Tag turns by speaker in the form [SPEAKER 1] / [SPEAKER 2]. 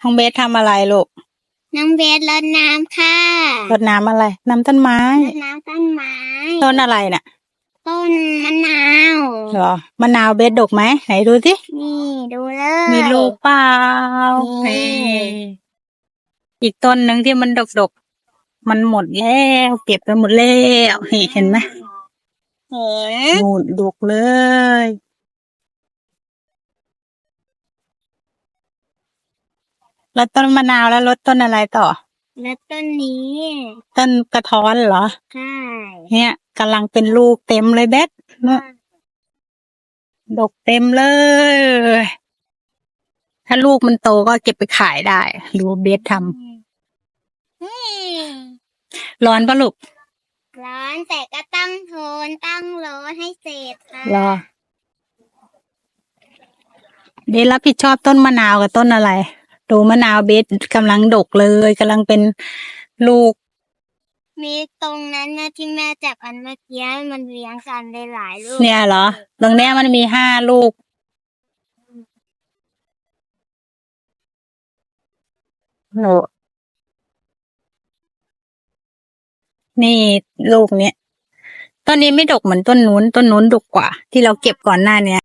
[SPEAKER 1] น้องเบสทำอะไรลูก
[SPEAKER 2] น้องเบสรดน้ำค่ะ
[SPEAKER 1] รดน้ำอะไร น้ำต้นไม้
[SPEAKER 2] รดน้ำต้นไม้
[SPEAKER 1] ต้นอะไรน่ะ
[SPEAKER 2] ต้นมะนาว
[SPEAKER 1] เหรอมะนาวเบสดกไหมไหนดูสิ
[SPEAKER 2] นี่ดูเลย
[SPEAKER 1] มีลูกเปล่า
[SPEAKER 2] นี่
[SPEAKER 1] เฮ้อีกต้นหนึ่งที่มันดกดกๆมันหมดแล้วเก็บไปหมดแล้วเห็นเห็นไหม
[SPEAKER 2] เห็น
[SPEAKER 1] หมดดกเลย แล้วต้นมะนาวแล้วรดต้นอะไรต่อ
[SPEAKER 2] แล้วต้นนี้
[SPEAKER 1] ต้นกระท้อนเหรอ
[SPEAKER 2] ใช่
[SPEAKER 1] เนี่ยกำลังเป็นลูกเต็มเลยเบสเนี่ยดกเต็มเลย ถ้าลูกมันโตก็เก็บไปขายได้ หรือว่าเบสท
[SPEAKER 2] อืมำ
[SPEAKER 1] ร้อนปะลูก
[SPEAKER 2] ร้อนแต่ก็ต้องทนต้องรอให้เสร็จค่ะ
[SPEAKER 1] รอเบสรับผิดชอบต้นมะนาวกับต้นอะไร ดูมะนาวเบสกำลังดกเลยกำลังเป็นลูก
[SPEAKER 2] มีตรงนั้นนะที่แม่จับอันเมื่อกี้มันเลี้ยงกันได้หลายลูก
[SPEAKER 1] เนี่ยเหรอ ตรงเนี้ยมันมีห้าลูกโหนี่ลูกเนี้ย ต้นนี้ไม่ดกเหมือนต้นนู้น ต้นนู้นดกกว่า ที่เราเก็บก่อนหน้าเนี้ย